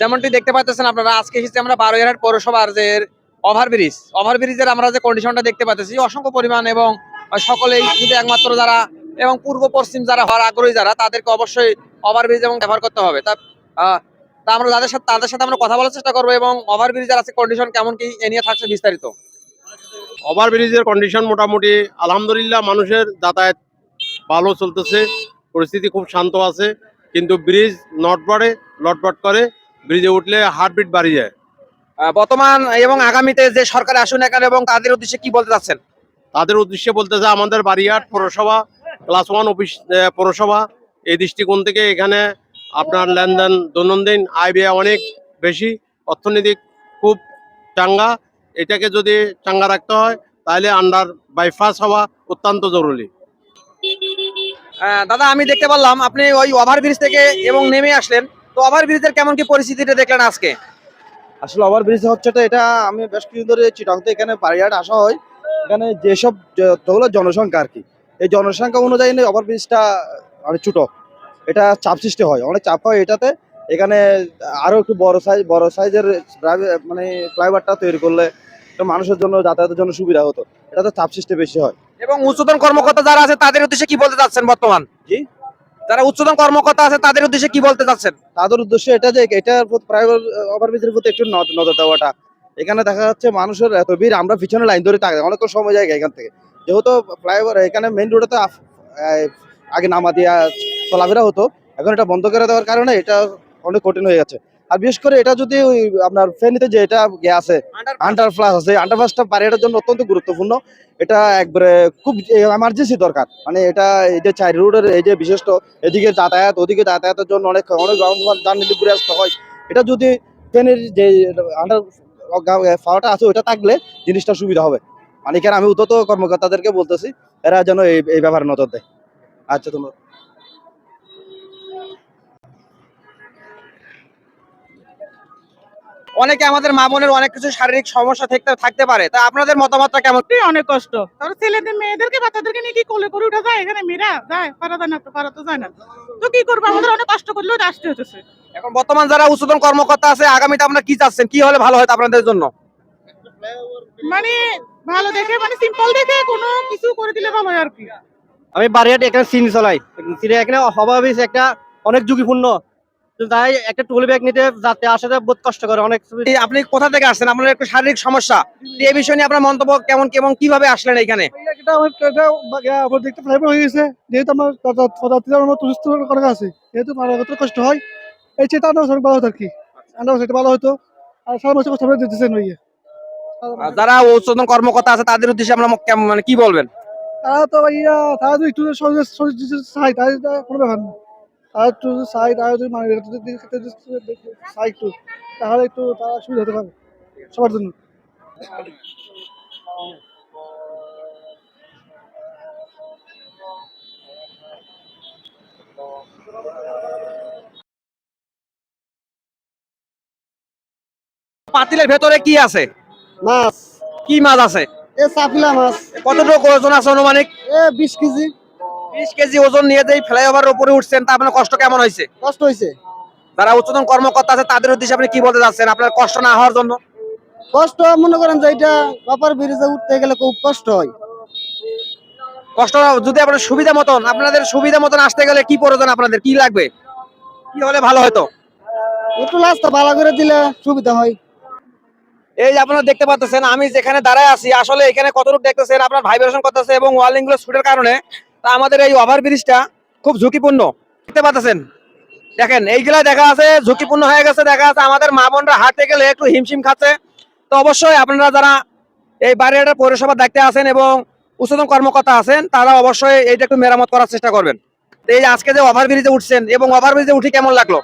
যেমনটি দেখতে পাচ্ছেন আপনারা, আজকে এসেছি আমরা বারোয়ারহাট পৌরসভার যে ওভারব্রিজ ওভারব্রিজের আমরা যে কন্ডিশনটা দেখতে পাচ্ছি, অসংখ্য পরিমাণ এবং সকলেই শুধু একমাত্র যারা এবং পূর্ব পশ্চিম যারা হওয়ার আগ্রহী যারা, তাদেরকে অবশ্যই ওভারব্রিজ এবং ব্যবহার করতে হবে। তা তা আমরা তাদের সাথে তাদের সাথে আমরা কথা বলার চেষ্টা করব এবং ওভারব্রিজের আছে কন্ডিশন কেমন কি এ নিয়ে থাকছে বিস্তারিত। ওভারব্রিজের কন্ডিশন মোটামুটি, আলহামদুলিল্লাহ মানুষের যাতায়াত ভালো চলতেছে, পরিস্থিতি খুব শান্ত আছে, কিন্তু ব্রিজ নটবটে লটবট করে ব্রিজে উঠলে হার্টবিট বাড়ি যায়। বর্তমান এবং আগামীতে যে সরকার আসুন এখানে এবং তাদের উদ্দেশ্যে কি বলতে চাচ্ছেন? তাদের উদ্দেশ্যে বলতেছে আমাদের বাড়িয়াট পৌরসভা ক্লাস ওয়ান অফিস পৌরসভা এই দৃষ্টিকোণ থেকে এখানে আপনার লেনদেন দৈনন্দিন আয় ব্যয় অনেক বেশি অর্থনৈতিক খুব চাঙ্গা। এটাকে যদি চাঙ্গা রাখতে হয় তাহলে আন্ডার বাইপাস হওয়া অত্যন্ত জরুরি। দাদা আমি দেখতে পারলাম আপনি ওই ওভারব্রিজ থেকে এবং নেমে আসলেন। তো ওভারব্রিজের কেমন কি পরিস্থিতিটা দেখলেন আজকে? আসলে ওভার ব্রিজ হচ্ছে তো এটা আমি বেশ কিছুদিন ধরে চিটাংতে এখানে বাড়িয়াট আসা হয়। এখানে যেসব যতগুলো জনসংখ্যা আর কি এই জনসংখ্যা অনুযায়ী ওভার ব্রিজটা অনেক ছোট। এটা চাপ সৃষ্টি হয় অনেক চাপ হয় এটাতে। এখানে আরও একটু বড় সাইজ বড় সাইজের মানে ফ্লাইওভারটা তৈরি করলে মানুষের জন্য যাতায়াতের জন্য সুবিধা হতো। এটাতে চাপ সৃষ্টি বেশি হয়। এবং উচ্চতন কর্মকর্তা যারা আছে তাদের উদ্দেশ্যে কি বলতে চাচ্ছেন বর্তমান? জি? যারা উচ্চতম কর্মকর্তা আছে, তাদের উদ্দেশ্যে কি বলতে চাচ্ছেন? তাদের উদ্দেশ্য এটা যে এটার প্রাইভেট ওভারব্রিজের প্রতি একটু নজ- নজর দেওয়াটা। এখানে দেখা যাচ্ছে মানুষের এত ভিড়, আমরা পিছনে লাইন ধরে থাকি অনেক সময় যায় এখান থেকে। যেহেতু ফ্লাইওভার এখানে মেন রোডে তো আগে নামা দিয়া চলাফেরা হতো। এখন এটা বন্ধ করে দেওয়ার কারণে এটা অনেক কঠিন হয়ে যাচ্ছে আর বিশেষ করে এটা যদি ওই আপনার ফেনীতে যে এটা ইয়ে আছে আন্ডারপাস আছে আন্ডারপাসটা বাড়িটার জন্য অত্যন্ত গুরুত্বপূর্ণ। এটা একবারে খুব এমার্জেন্সি দরকার। মানে এটা এই যে চার রোডের এই যে বিশেষ এদিকে যাতায়াত ওদিকে যাতায়াতের জন্য অনেক অনেক আসতে হয়। এটা যদি ট্রেনের যে আন্ডার পাওয়াটা আছে ওইটা থাকলে জিনিসটা সুবিধা হবে। মানে এখানে আমি উদ্যত কর্মকর্তাদেরকে বলতেছি এরা যেন এই এই ব্যাপারে নজর দেয়। আচ্ছা তোমরা অনেকে আমাদের মা বোনের অনেক কিছু শারীরিক সমস্যা থাকতে থাকতে পারে। তা আপনাদের মতামতটা কেমন? অনেক কষ্ট। তার ছেলেদের মেয়েদেরকে বাচ্চাদেরকে নিয়ে কি কোলে করে উঠে যায়? এখানে মেয়েরা যায় পারা যায় না পারা তো যায় না। তো কি করব? আমাদের অনেক কষ্ট করলেও আসতে হতেছে এখন বর্তমান যারা উচ্চতন কর্মকর্তা আছে আগামীতে আপনারা কি চাচ্ছেন? কি হলে ভালো হয় আপনাদের জন্য? মানে ভালো দেখে মানে সিম্পল দেখে কোনো কিছু করে দিলে ভালো হয় আর কি। আমি বাড়িয়াট এখানে সিন চলাই। সিনে এখানে অভাবে একটা অনেক ঝুঁকিপূর্ণ তাই একটা টুল ব্যাগ নিতে যাতে আসাতে বহুত কষ্ট করে অনেক আপনি কোথা থেকে আসছেন? আপনার একটু শারীরিক সমস্যা। এই বিষয় নিয়ে আপনার মন্তব্য কেমন কেমন কীভাবে আসলেন এখানে এটা আমার এটা আমার দেখতে ফ্লাইওভার হয়ে গেছে। যেহেতু আমার পদার্থের আমার তুষ্ট করা আছে। যেহেতু কষ্ট হয় এই চেয়ে ভালো হতো আর কি। আন্ডার ভালো হতো। আর সারা মাসে কষ্ট দিতেছেন ওই যারা উচ্চতন কর্মকর্তা আছে তাদের উদ্দেশ্যে আমরা মানে কি বলবেন? তারা তো ভাইয়া তারা যদি একটু এটা কোনো ব্যাপার না। তারা একটু চায় তারা যদি মানে একটু তাহলে একটু তারা সুবিধা হতে পারে সবার জন্য। পাতিলের ভেতরে কি আছে? মাছ। কি মাছ আছে? এ মাছ। কতটুকু ওজন আছে অনুমানিক? এ বিশ কেজি। বিশ কেজি ওজন নিয়ে যে ফ্লাইওভারের উপরে উঠছেন তা আপনার কষ্ট কেমন হয়েছে? কষ্ট হয়েছে। যারা উচ্চতন কর্মকর্তা আছে তাদের উদ্দেশ্যে আপনি কি বলতে চাচ্ছেন? আপনার কষ্ট না হওয়ার জন্য? কষ্ট মনে করেন যে এটা ব্রিজে উঠতে গেলে খুব কষ্ট হয়। কষ্ট যদি আপনার সুবিধা মতন আপনাদের সুবিধা মতন আসতে গেলে কি প্রয়োজন আপনাদের? কি লাগবে? কি হলে ভালো হতো? একটু রাস্তা ভালো করে দিলে সুবিধা হয়। এই যে আপনারা দেখতে পাচ্ছেন আমি যেখানে দাঁড়ায় আছি আসলে এখানে কতটুকু দেখতেছেন আপনার ভাইব্রেশন করতেছে এবং ওয়ালিংগুলো ছুটের কারণে তা আমাদের এই ওভার ব্রিজটা খুব ঝুঁকিপূর্ণ। দেখতে পাচ্ছেন? দেখেন, এইগুলা দেখা আছে, ঝুঁকিপূর্ণ হয়ে গেছে, দেখা আছে। আমাদের মা বোনরা হাঁটতে গেলে একটু হিমশিম খাচ্ছে। তো অবশ্যই আপনারা যারা এই বাড়িয়াটা পৌরসভা দায়িত্বে আছেন এবং উচ্চতম কর্মকর্তা আছেন, তারা অবশ্যই এইটা একটু মেরামত করার চেষ্টা করবেন। এই আজকে যে ওভার ব্রিজে উঠছেন, এবং ওভার ব্রিজে উঠে কেমন লাগল?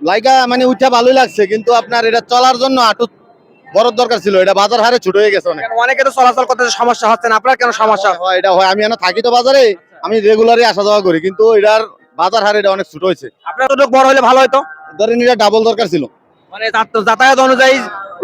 লাইকা মানে উঠা ভালোই লাগছে, কিন্তু আপনার এটা চলার জন্য আটু বড় দরকার ছিল এটা বাজার হারে ছোট হয়ে গেছে অনেক। অনেকে তো চলাচল করতে সমস্যা হচ্ছে না আপনার কেন সমস্যা? হয়, হয়, এটা হয়। আমি এখানে থাকি তো বাজারে আমি রেগুলারই আসা যাওয়া করি কিন্তু এটার বাজার হারে এটা অনেক ছোট হয়েছে। আপনার তো বড় হলে ভালো হতো ধরেন এটা ডাবল দরকার ছিল। মানে যাতায়াত অনুযায়ী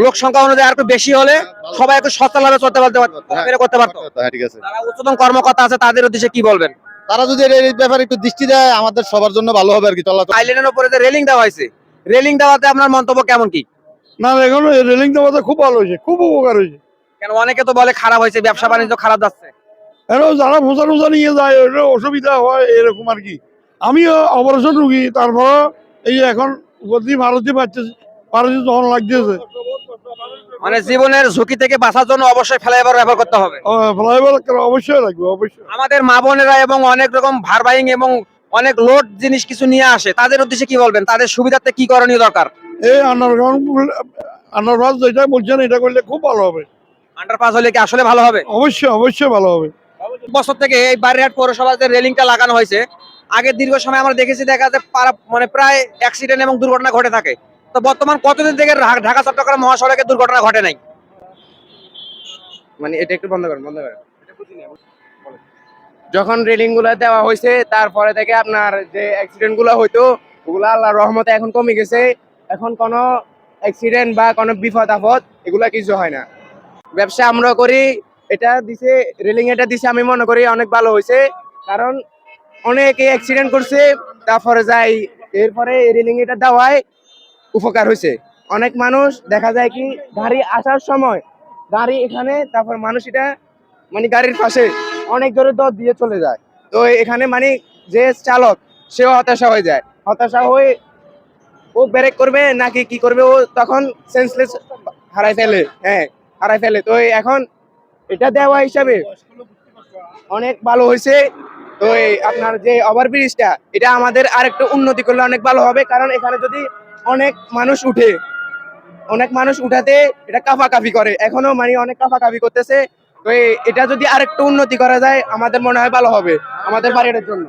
লোক সংখ্যা অনুযায়ী আর একটু বেশি হলে সবাই একটু সচলভাবে চলতে পারতে পারতো করতে পারতো। হ্যাঁ ঠিক আছে। যারা উচ্চতম কর্মকর্তা আছে তাদের উদ্দেশ্যে কি বলবেন? তারা যদি এই ব্যাপারে একটু দৃষ্টি দেয় আমাদের সবার জন্য ভালো হবে আর কি চলাচল। আইল্যান্ডের উপরে যে রেলিং দেওয়া হয়েছে রেলিং দেওয়াতে আপনার মন্তব্য কেমন কি? না এখন রেলিং দেওয়াতে খুব ভালো হয়েছে খুব উপকার হয়েছে। কেন অনেকে তো বলে খারাপ হয়েছে ব্যবসা বাণিজ্য খারাপ যাচ্ছে। এরও যারা ভোজা টোজা নিয়ে যায় ওটা অসুবিধা হয় এরকম আর কি। আমিও অপারেশন রুগী তারপর এই এখন ভারতী পাচ্ছে ভারতী তখন লাগতেছে। মানে জীবনের ঝুঁকি থেকে বাঁচার জন্য অবশ্যই ফ্লাইওভার ব্যবহার করতে হবে। ফ্লাইওভার অবশ্যই লাগবে অবশ্যই। আমাদের মা বোনেরা এবং অনেক রকম ভার বাইং এবং অনেক লোড জিনিস কিছু নিয়ে আসে তাদের উদ্দেশ্যে কি বলবেন? তাদের সুবিধার্থে কি করণীয় দরকার? এই আন্ডারগ্রাউন্ড আন্ডারপাস যেটা বলছেন এটা করলে খুব ভালো হবে। আন্ডারপাস হলে কি আসলে ভালো হবে? অবশ্যই অবশ্যই ভালো হবে। বছর থেকে এই বারিহাট পৌরসভাতে রেলিংটা লাগানো হয়েছে আগে দীর্ঘ সময় আমরা দেখেছি দেখা পারা- মানে প্রায় অ্যাক্সিডেন্ট এবং দুর্ঘটনা ঘটে থাকে। তো বর্তমান কতদিন থেকে ঢাকা চট্টগ্রাম মহাসড়কে দুর্ঘটনা ঘটে নাই? মানে এটা একটু বন্ধ করেন বন্ধ করেন। যখন রেলিংগুলা দেওয়া হয়েছে তারপরে থেকে আপনার যে অ্যাক্সিডেন্টগুলো হইতো ওগুলো আল্লাহ রহমতে এখন কমে গেছে। এখন কোনো অ্যাক্সিডেন্ট বা কোনো বিপদ আপদ, এগুলা কিছু হয় না। ব্যবসা আমরা করি, এটা দিছে রেলিং এটা দিছে, আমি মনে করি অনেক ভালো হয়েছে কারণ অনেকে অ্যাক্সিডেন্ট করছে, তারপরে যাই এরপরে রেলিং এটা দেওয়ায় উপকার হয়েছে অনেক মানুষ দেখা যায় কি, গাড়ি আসার সময় গাড়ি এখানে, তারপর মানুষ এটা মানে গাড়ির পাশে অনেক জোরে দর দিয়ে চলে যায়। তো এখানে মানে যে চালক, সেও হতাশা হয়ে যায়। হতাশা হয়ে ও ব্রেক করবে নাকি কি করবে? ও তখন সেন্সলেস হারাই ফেলে। হ্যাঁ হারাই ফেলে। তো এখন এটা দেওয়া হিসাবে অনেক ভালো হয়েছে। তো আপনার যে ওভারব্রিজটা এটা আমাদের আরেকটু উন্নতি করলে অনেক ভালো হবে। কারণ এখানে যদি অনেক মানুষ উঠে, অনেক মানুষ উঠাতে এটা কাফাকাফি করে। এখনও মানে অনেক কাফাকাফি করতেছে। তো এটা যদি আরেকটু উন্নতি করা যায়, আমাদের মনে হয় ভালো হবে। আমাদের বাড়িটার জন্য।